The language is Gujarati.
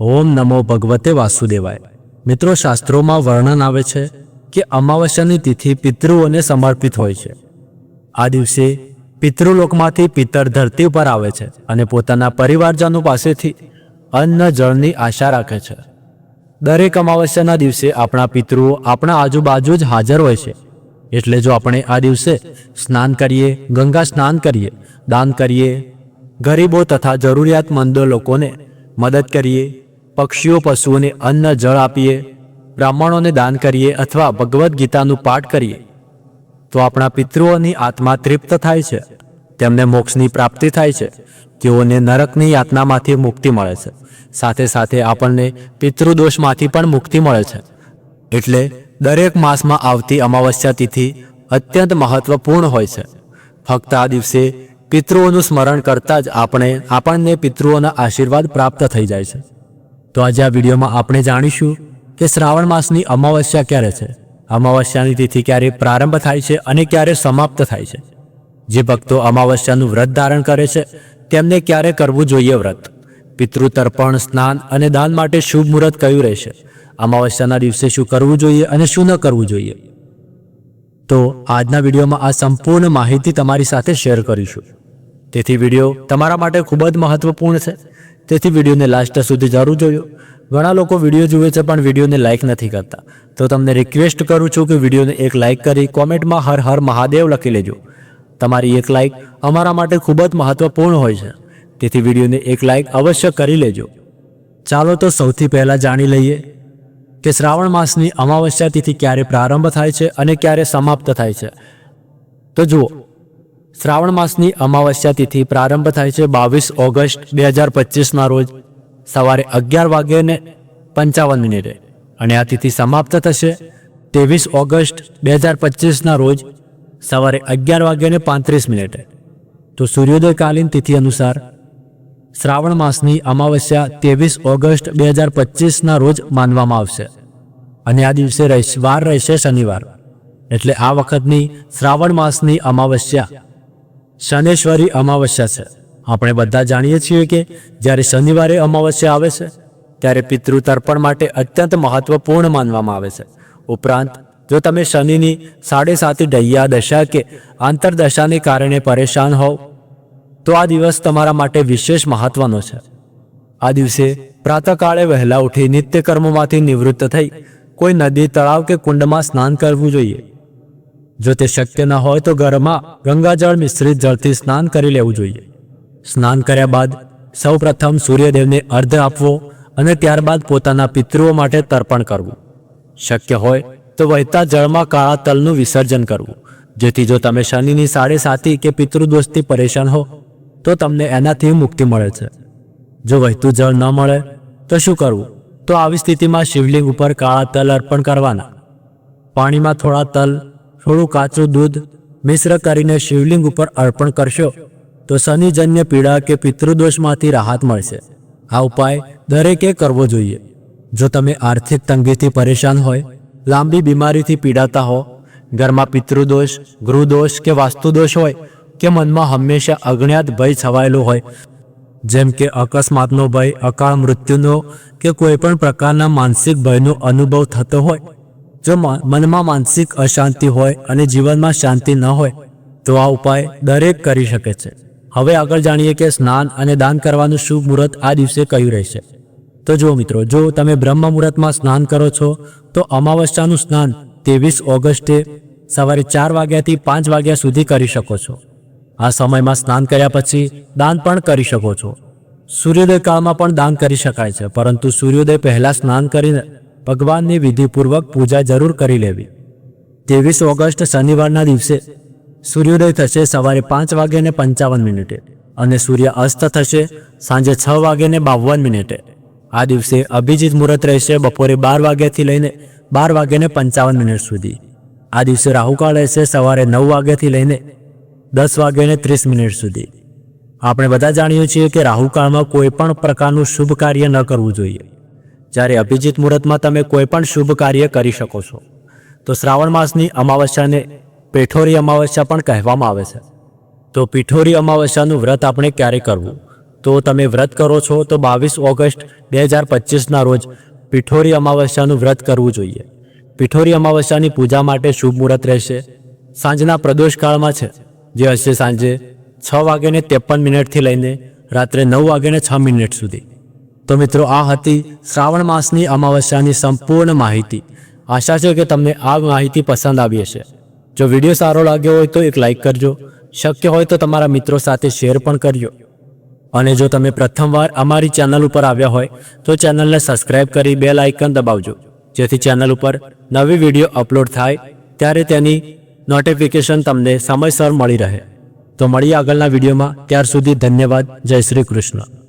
ઓમ નમો ભગવતે વાસુદેવાય. મિત્રો, શાસ્ત્રોમાં વર્ણન આવે છે કે અમાવસ્યાની તિથિ પિતૃઓને સમર્પિત હોય છે. આ દિવસે પિતૃલોકમાંથી પિતર ધરતી ઉપર આવે છે અને પોતાના પરિવારજનો પાસેથી અન્ન, જળની આશા રાખે છે. દરેક અમાવસ્યાના દિવસે આપણા પિતૃઓ આપણા આજુબાજુ જ હાજર હોય છે. એટલે જો આપણે આ દિવસે સ્નાન કરીએ, ગંગા સ્નાન કરીએ, દાન કરીએ, ગરીબો તથા જરૂરિયાતમંદો લોકોને મદદ કરીએ પક્ષીઓ, પશુઓને અન્ન, જળ આપીએ, બ્રાહ્મણોને દાન કરીએ અથવા ભગવદ્ ગીતાનું પાઠ કરીએ, તો આપણા પિતૃઓની આત્મા તૃપ્ત થાય છે. તેમને મોક્ષની પ્રાપ્તિ થાય છે. તેઓને નરકની યાતનામાંથી મુક્તિ મળે છે. સાથે સાથે આપણને પિતૃદોષમાંથી પણ મુક્તિ મળે છે. એટલે દરેક માસમાં આવતી અમાવસ્યા તિથિ અત્યંત મહત્વપૂર્ણ હોય છે. ફક્ત આ દિવસે પિતૃઓનું સ્મરણ કરતાં જ આપણે આપણને પિતૃઓના આશીર્વાદ પ્રાપ્ત થઈ જાય છે. તો આજે આ વિડીયોમાં આપણે જાણીશું કે શ્રાવણ માસની અમાવસ્યા ક્યારે છે. અમાવસ્યાની તિથિ ક્યારે પ્રારંભ થાય છે અને ક્યારે સમાપ્ત થાય છે. જે ભક્તો અમાવસ્યાનું વ્રત ધારણ કરે છે, તેમને ક્યારે કરવું જોઈએ વ્રત? પિતૃતર્પણ, સ્નાન અને દાન માટે શુભ મુહૂર્ત કયું રહેશે? અમાવસ્યાના દિવસે શું કરવું જોઈએ અને શું ન કરવું જોઈએ? તો આજના વિડીયોમાં આ સંપૂર્ણ માહિતી તમારી સાથે શેર કરીશું. તેથી વીડિયો તમારા માટે ખૂબ જ મહત્વપૂર્ણ છે. તેથી વિડીયોને લાસ્ટ સુધી જરૂર જોયો ઘણા લોકો વીડિયો જુએ છે પણ વિડીયોને લાઇક નથી કરતા. તો તમને રિક્વેસ્ટ કરું છું કે વિડીયોને એક લાઇક કરી કોમેન્ટમાં હર હર મહાદેવ લખી લેજો. તમારી એક લાઇક અમારા માટે ખૂબ જ મહત્વપૂર્ણ હોય છે. તેથી વિડીયોને એક લાઇક અવશ્ય કરી લેજો. ચાલો તો સૌથી પહેલાં જાણી લઈએ કે શ્રાવણ માસની અમાવસ્યા તિથિ ક્યારે પ્રારંભ થાય છે અને ક્યારે સમાપ્ત થાય છે. તો જુઓ શ્રાવણ માસની અમાવસ્યા તિથિ પ્રારંભ થાય છે બાવીસ ઓગસ્ટ બે હજાર પચીસના રોજ. સવારે અગિયાર વાગ્યે પંચાવન મિનિટે. અને આ તિથિ સમાપ્ત થશે ત્રેવીસ ઓગસ્ટ બે હજાર પચીસના રોજ સવારે અગિયાર વાગ્યે પાંત્રીસ મિનિટે. તો સૂર્યોદયકાલીન તિથિ અનુસાર શ્રાવણ માસની અમાવસ્યા ત્રેવીસ ઓગસ્ટ બે હજાર પચીસના રોજ માનવામાં આવશે. અને આ દિવસે રહેશે, વાર રહેશે શનિવાર. એટલે આ વખતની શ્રાવણ માસની અમાવસ્યા શનેશ્વરી અમાવસ્યા છે. આપણે બધા જાણીએ છીએ કે જ્યારે શનિવારે અમાવસ્યા આવે છે, ત્યારે પિતૃ તર્પણ માટે અત્યંત મહત્વપૂર્ણ માનવામાં આવે છે. ઉપરાંત, જો તમે શનિની સાડે સાતી ડૈયા દશા કે આંતરદશાને કારણે પરેશાન હોવ, તો આ દિવસ તમારા માટે વિશેષ મહત્વનો છે. આ દિવસે પ્રાતઃકાળે વહેલા ઉઠી નિત્યકર્મોમાંથી નિવૃત્ત થઈ કોઈ નદી, તળાવ કે કુંડમાં સ્નાન કરવું જોઈએ. જો તે શક્ય ન હોય તો ઘરમાં ગંગાજળ મિશ્રિત જળથી સ્નાન કરી લેવું જોઈએ. સ્નાન કર્યા બાદ સૌ પ્રથમ સૂર્યદેવને અર્ધ આપવો અને ત્યારબાદ પોતાના પિતૃઓ માટે તર્પણ કરવું. શક્ય હોય તો વહેતા જળમાં કાળા તલનું વિસર્જન કરવું. જેથી જો તમે શનિની સાડે સાતી કે પિતૃદોષથી પરેશાન હો, તો તમને એનાથી મુક્તિ મળે છે. જો વહેતું જળ ન મળે, તો શું કરવું? તો આવી સ્થિતિમાં શિવલિંગ ઉપર કાળા તલ અર્પણ કરવાના. પાણીમાં થોડા તલ થોડું કાચું દૂધ મિશ્ર કરીને શિવલિંગ ઉપર અર્પણ કરશો, તો શનિજન્ય પીડા કે પિતૃદોષમાંથી રાહત મળશે. આ ઉપાય દરેકે કરવો જોઈએ. જો તમે આર્થિક તંગીથી પરેશાન હોય, લાંબી બીમારીથી પીડાતા હો, ઘરમાં પિતૃદોષ, ગૃહદોષ કે વાસ્તુદોષ હોય કે મનમાં હંમેશા અજ્ઞાત ભય છવાયેલો હોય, જેમ કે અકસ્માતનો ભય, અકાળ મૃત્યુનો કે કોઈ પણ પ્રકારના માનસિક ભયનો અનુભવ થતો હોય જો મનમાં માનસિક અશાંતિ હોય અને જીવનમાં શાંતિ ન હોય, તો આ ઉપાય દરેક કરી શકે છે. હવે આગળ જાણીએ કે સ્નાન અને દાન કરવાનું શુભ મુહૂર્ત આ દિવસે કયું રહેશે. તો જુઓ મિત્રો, જો તમે બ્રહ્મ મુહૂર્તમાં સ્નાન કરો છો, તો અમાવસ્યાનું સ્નાન ત્રેવીસ ઓગસ્ટે સવારે ચાર વાગ્યાથી પાંચ વાગ્યા સુધી કરી શકો છો. આ સમયમાં સ્નાન કર્યા પછી દાન પણ કરી શકો છો. સૂર્યોદય કાળમાં પણ દાન કરી શકાય છે, પરંતુ સૂર્યોદય પહેલાં સ્નાન કરીને ભગવાનની વિધિપૂર્વક પૂજા જરૂર કરી લેવી. ત્રેવીસ ઓગસ્ટ શનિવારના દિવસે સૂર્યોદય થશે સવારે પાંચ વાગ્યાને પંચાવન મિનિટે અને સૂર્ય અસ્ત થશે સાંજે છ વાગ્યાને બાવન મિનિટે. આ દિવસે અભિજીત મુહૂર્ત રહેશે બપોરે બાર વાગ્યાથી લઈને બાર વાગ્યાને પંચાવન મિનિટ સુધી. આ દિવસે રાહુકાળ રહેશે સવારે નવ વાગ્યાથી લઈને દસ વાગ્યાને ત્રીસ મિનિટ સુધી. આપણે બધા જાણીએ છીએ કે રાહુકાળમાં કોઈ પણ પ્રકારનું શુભ કાર્ય ન કરવું જોઈએ. જ્યારે અભિજીત મુહૂર્તમાં તમે કોઈ પણ શુભ કાર્ય કરી શકો છો, તો શ્રાવણ માસની અમાવસ્યાને પેઠોરી અમાવસ્યા પણ કહેવામાં આવે છે. તો પીઠોરી અમાવસ્યાનું વ્રત આપણે ક્યારે કરવું? તો તમે વ્રત કરો છો તો બાવીસ ઓગસ્ટ બે હજાર પચીસના રોજ પિઠોરી અમાવસ્યાનું વ્રત કરવું જોઈએ. પિઠોરી અમાવસ્યાની પૂજા માટે શુભ મુહૂર્ત રહેશે. સાંજના પ્રદોષ કાળમાં છે, જે હશે સાંજે છ વાગ્યાને ત્રેપન મિનિટથી લઈને રાત્રે નવ વાગ્યાને છ મિનિટ સુધી. તો મિત્રો આ હતી શ્રાવણ માસની અમાવસ્યાની સંપૂર્ણ માહિતી. આશા છે કે તમને આ માહિતી પસંદ આવી હશે. જો વીડિયો સારો લાગ્યો હોય તો એક લાઇક કરજો. શક્ય હોય તો તમારા મિત્રો સાથે શેર પણ કરજો. અને જો તમે પ્રથમવાર અમારી ચેનલ ઉપર આવ્યા હોય, તો ચેનલને સબસ્ક્રાઇબ કરી બેલ આઇકન દબાવજો. જેથી ચેનલ ઉપર નવી વીડિયો અપલોડ થાય, ત્યારે તેની નોટિફિકેશન તમને સમયસર મળી રહે. તો મળીએ આગળના વિડીયોમાં. ત્યાર સુધી ધન્યવાદ. જય શ્રી કૃષ્ણ.